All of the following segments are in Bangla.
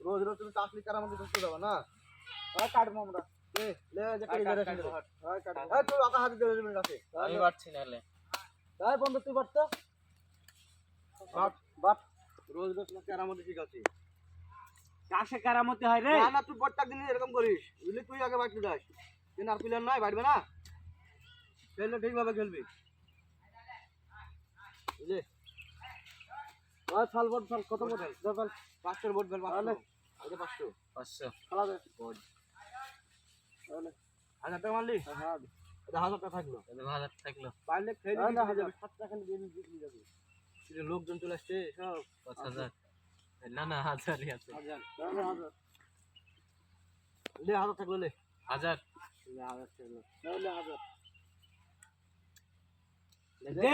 রোজ রোজ আমাকে আমাকে তুমি চাকরি করার মধ্যে ঢুকতে দেবা না কাটবো আমরা তুই হাতে দে মিনিট আমি পারছি তুই বাট তো বাট বাট রোজ রোজ না কেরার মধ্যে ঠিক আছে হয় রে। না না তুই প্রত্যেক দিন এরকম করিস। বুঝলি তুই আগে বাইক যাস তুই আর প্লেয়ার নাই বাড়বে না? খেললে ঠিকভাবে খেলবি। বুঝলি? বোর্ড কত বোর্ড দশ পাঁচশোর বোর্ড ফেল পাঁচশো। পাঁচশো। পাঁচশো। খেলা দে। বোর্ড হাজার টাকা মারলি? হ্যাঁ। হাজার টাকা থাকল। হাজার থাকল। পারলে খেলে সাত টাকা দিয়ে যাবে লোকজন চলে আসছে সব পাঁচ হাজার। না না হাজারই আছে। হাজার হাজার। লে হাজার থাকল লে। হাজার। লে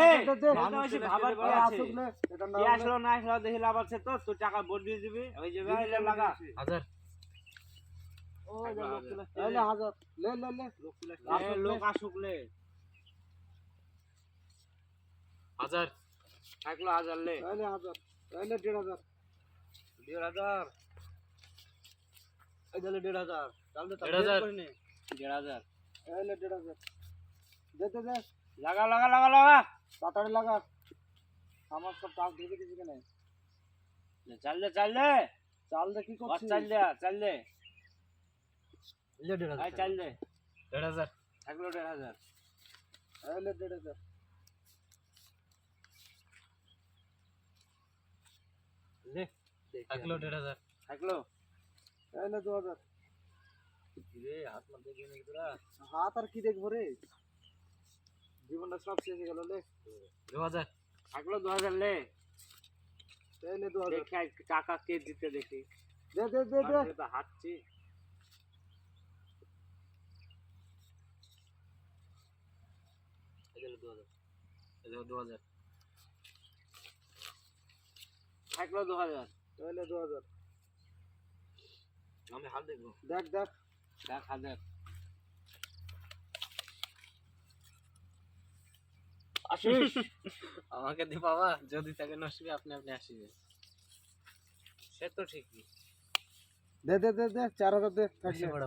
থাকল লে লোক আসুক লে। হাজার। থাকল হাজার লে তাহলে হাজার তাহলে দেড় হাজার দেড় হাজার এই তাহলে দেড় হাজার তাহলে তো দেড় হাজার। করে নে দেড় হাজার তাহলে দেড় হাজার দে দে দে লাগা লাগা লাগা লাগা তাড়াতাড়ি লাগা আমার সব টাক ঢেকে দিছি কেন চাল দে চাল দে চাল দে কি আর করছিস চাল দে চাল দে লে দেড় ভাই চাল দে দেড় হাজার থাকল দেড় হাজার তাহলে দেড় হাজার লে থাকল দেড় হাজার থাকল তাহলে দু হাজার রে হাত মার দেখি নাকি তোরা হাত আর কি দেখব রে জীবনটা সব শেষ হয়ে গেল লে দু হাজার থাকল দু হাজার লে তাহলে দু হাজার দেখি আজকে টাকা কে দিতে দেখি দে দে দে দে মানুষে তো হাঁটছি এগুলো দু হাজার এগুলো দু হাজার থাকল দু হাজার। তাহলে দু হাজার। আমি হাত দেখব। দেখ দেখ। দেখ হাজার। আসিস আমাকে দি বাবা যদি তাকে নসিবে আপনি আপনি আসিবে সে তো ঠিকই। দে দে দে দে চার হাজার দে বেশি বড়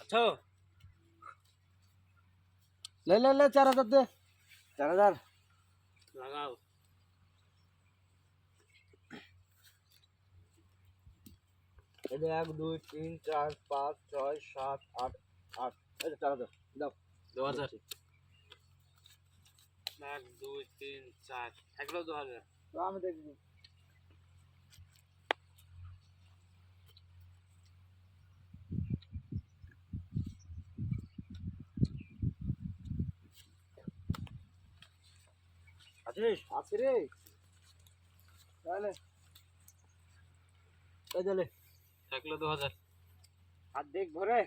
আচ্ছা। লে লে লে চার হাজার দে। চার হাজার। লাগাও। এই যে এক দুই তিন চার পাঁচ ছয় সাত আট আট। যে চার হাজার দাও। দু হাজার। এক দুই তিন চার। থাকল দু হাজার। তো আমি দেখব আছিস আছি রে তাহলে তাহলে থাকল দু হাজার আর দেখ ভরে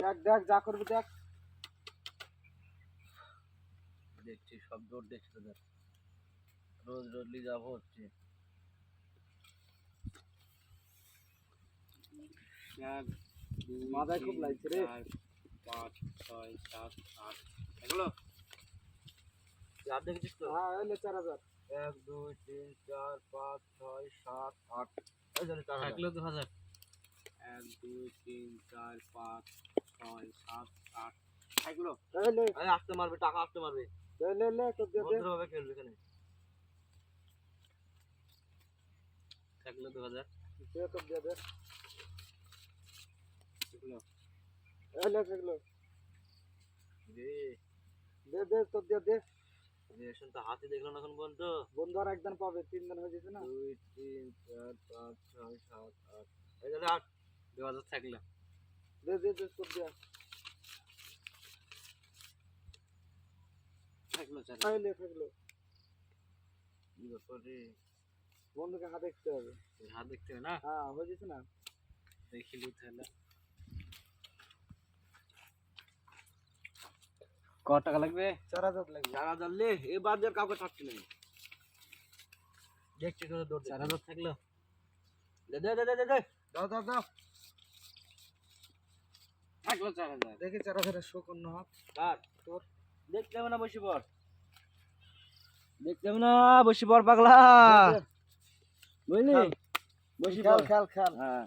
দেখ দেখ যা করবি দেখ। দেখছি সব দৌড় দেখছি তোদের রোজ রোজ লি যাব হচ্ছে। মাথায় খুব লাগছে রে। পাঁচ ছয় সাত আট এগুলো? হাত দেখেছিস তো? হ্যাঁ এলে চার হাজার। এক দুই তিন চার পাঁচ ছয় সাত আট। থাকল দু হাজার। এক দুই তিন চার পাঁচ ছয় সাত আট। আরে আসতে মারবে টাকা আসতে মারবে। দে। ভদ্রভাবে খেলবে এখানে। থাকল দু হাজার। দে দিয়ে দে। এলে দে। দে তোর দিয়ে দে। রেশন তো হাতে দেখল না এখন পর্যন্ত। বন্ধু আর একদিন পাবে তিন দিন হয়ে যেতে না? দুই তিন চার পাঁচ ছয় সাত আট। এই আট। দু হাজার থাকল দে দে দে তোর দিয়ে থাকল চার এলে থাকল কি ব্যাপার রে বন্ধুকে হাতে দেখতে হবে তোর হাত দেখতে হবে না হ্যাঁ হয়ে যেতে না দেখিলি তাহলে ক টাকা লাগবে চার হাজার লাগবে চার হাজার লে এবার দিয়ে কাউকে থাকছে না দেখছি করে দৌড় চার হাজার থাকল দে দে দে দে দে দে দাও দাও দাও থাকল চার হাজার। দেখি চার হাজারের শো কোন হাত কার? তোর। দেখতে হবে না বসে পড়। দেখতে হবে না বসে পড় পাগলা। বুঝলি। বসে খেল খেল খেল। হ্যাঁ।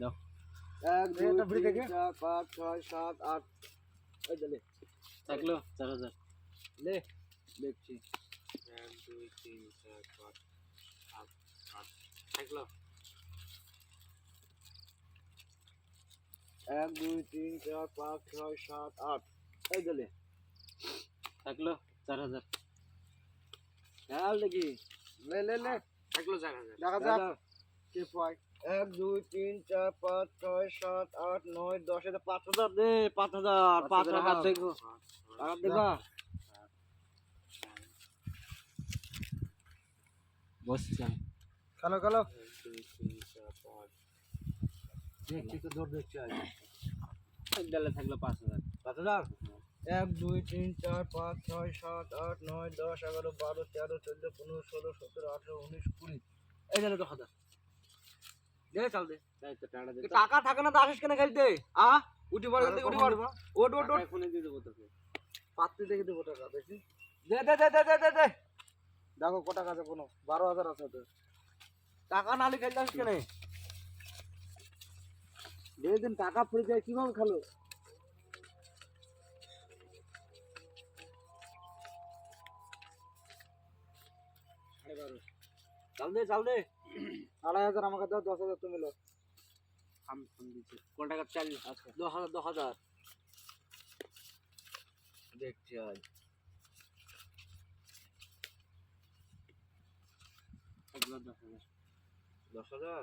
দাও। এক চার পাঁচ ছয় সাত আট। লে থাকল চার হাজার। লে দেখছি। এক দুই তিন চার পাঁচ সাত আট। থাকল। এক দুই তিন চার পাঁচ ছয় সাত আট। এই দে লে থাকল চার হাজার। খেয়াল দেখি। লে লে লে। থাকল চার হাজার। দেখা যাক। কে পায় এক দুই তিন চার পাঁচ ছয় সাত আট নয় দশ। এটা পাঁচ হাজার দে পাঁচ হাজার। পাঁচ হাজার দেখো এক দুই তিন চার পাঁচ দেখছি তো দৌড় দেখছি আগে থাকল পাঁচ হাজার। পাঁচ হাজার? এক দুই তিন চার পাঁচ ছয় সাত আট নয় দশ এগারো বারো তেরো চোদ্দ পনেরো ষোলো সতেরো আঠেরো উনিশ কুড়ি। এই ডালে তো হাজার। দে চাল দে। টাকা থাকে না তো আসিস কেন খেলতে আ? উঠি পড়ে উঠি পড়ে। ওট ওট ওট ফোনে দিয়ে দেবো তোকে। পাত্রে দেখে দেবো টাকা দেখি। দে দে দে দে দে দে দেখো কটা কাছে কোনো। বারো হাজার আছে তো টাকা না খেলতে আসিস কেন? যেদিন টাকা ফ্রি যায় কীভাবে খেলো? চাল দে চাল দে। আড়াই হাজার আমাকে দাও দশ হাজার তুমি লো আম ফোন দিচ্ছি। কোন টাকা চাল? আচ্ছা। দশ হাজার দশ হাজার। দেখছি আজ দশ হাজার। দশ হাজার?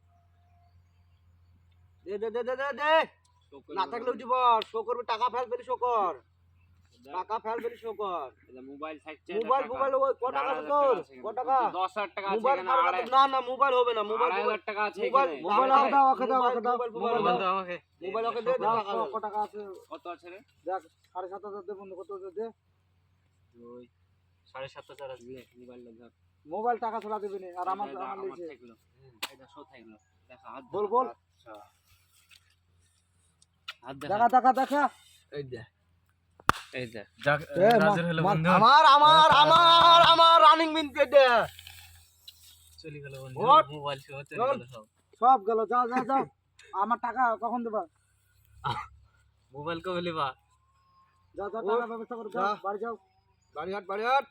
দে দে দে দে দে দে। না থাকলেও শো টাকা ফেল ফেলি শো কর। টাকা ফেল ফেলি শো কর। মোবাইল মোবাইল মোবাইল কত টাকা তোর? কত টাকা? টাকা আছে না না মোবাইল হবে না মোবাইল টাকা আছে মোবাইল মোবাইল দাও দাও দাও মোবাইল আমাকে মোবাইল আমাকে দে কত টাকা আছে? কত আছে রে? দেখ 7500 দে বন্ধু কত দে? ওই 7500 আছে। মোবাইল মোবাইল টাকা ছড়া আর আমার আমার লিখে বল বল। আচ্ছা। দেখা দেখা দেখা দেখা। এই দে এই দে এ, মা- মা- আমার আমার আমার আমার রানিং মিন দে দে। চলে গেল। মোবাইল শো চলে গেল সব। সব গেল যাও যাও যাও আমার টাকা কখন দেবা? মোবাইল কবে লিবা যাও যাও টাকা ব্যবস্থা করো যাও বাড়ি যাও। বাড়ি হাট বাড়ি হাট।